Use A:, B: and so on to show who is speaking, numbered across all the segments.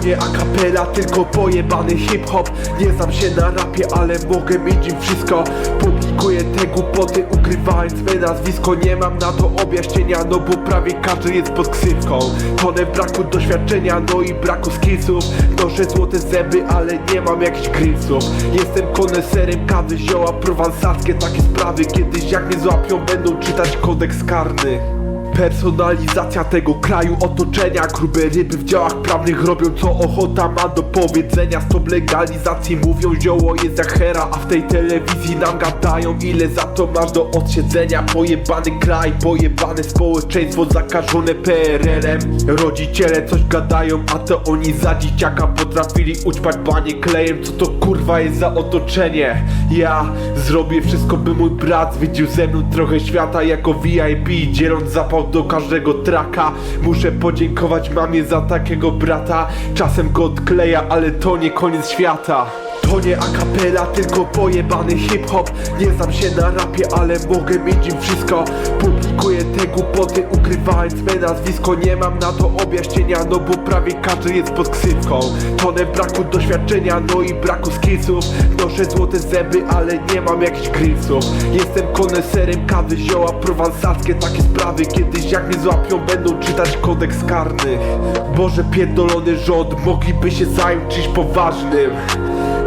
A: nie akapela, tylko pojebany hip-hop. Nie znam się na rapie, ale mogę mieć im wszystko. Publikuję te głupoty, ukrywając me nazwisko. Nie mam na to objaśnienia, no bo prawie każdy jest pod ksywką. Tonę braku doświadczenia, no i braku skillsów. Noszę złote zęby, ale nie mam jakichś grillsów. Jestem koneserem kawy, zioła prowansalskie Takie sprawy. Kiedyś jak mnie złapią, będą czytać kodeks karny Personalizacja tego kraju, otoczenia. Grube ryby w działach prawnych robią co ochota ma do powiedzenia. Stop legalizacji mówią zioło jest jak hera A w tej telewizji nam gadają ile za to masz do odsiedzenia. Pojebany kraj, pojebane społeczeństwo zakażone PRL-em Rodziciele coś gadają, a to oni za dzieciaka potrafili ućpać banie klejem. Co to kurwa jest za otoczenie? Ja zrobię wszystko by mój brat zwiedził ze mną trochę świata jako VIP Dzieląc zapał do każdego traka. Muszę podziękować mamie za takiego brata. Czasem go odkleja, ale to nie koniec świata to nie akapela, tylko pojebany hip-hop. Nie znam się na rapie, ale mogę mieć im wszystko. Publikuję te głupoty, ukrywając me nazwisko. Nie mam na to objaśnienia, no bo prawie każdy jest pod ksywką. Tonę braku doświadczenia, no i braku skillsów. Noszę złote zęby, ale nie mam jakichś grillsów. Jestem koneserem kawy, zioła prowansalskie Takie sprawy. Kiedyś jak mnie złapią, będą czytać kodeks karny. Boże pierdolony rząd, mogliby się zająć czymś poważnym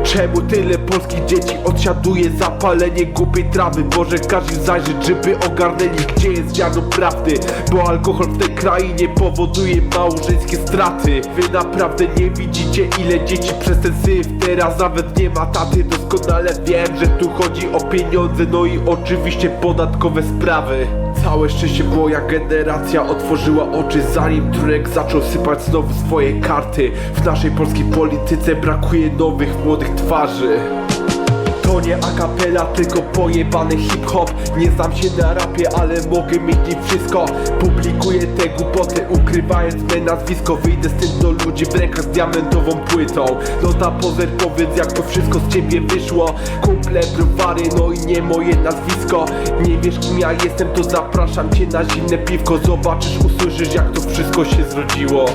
A: Czemu tyle polskich dzieci odsiaduje zapalenie głupiej trawy? Boże każdy zajrzeć, żeby ogarnęli gdzie jest ziarno prawdy? Bo alkohol w tej krainie powoduje małżeńskie straty. Wy naprawdę nie widzicie ile dzieci przez ten syf? Teraz nawet nie ma taty Doskonale wiem, że tu chodzi o pieniądze No i oczywiście podatkowe sprawy Całe szczęście moja generacja otworzyła oczy zanim Trunek zaczął sypać znowu swoje karty. W naszej polskiej polityce brakuje nowych młodych twarzy to nie akapela, tylko pojebany hip-hop. Nie znam się na rapie, ale mogę mieć wszystko. Publikuję te głupoty, ukrywając me nazwisko. Wyjdę z tym do ludzi w rękach z diamentową płytą. No ta pozer, powiedz jak to wszystko z ciebie wyszło. Kumple, browary, no i nie moje nazwisko. Nie wiesz kim ja jestem, to zapraszam cię na zimne piwko. Zobaczysz, usłyszysz jak to wszystko się zrodziło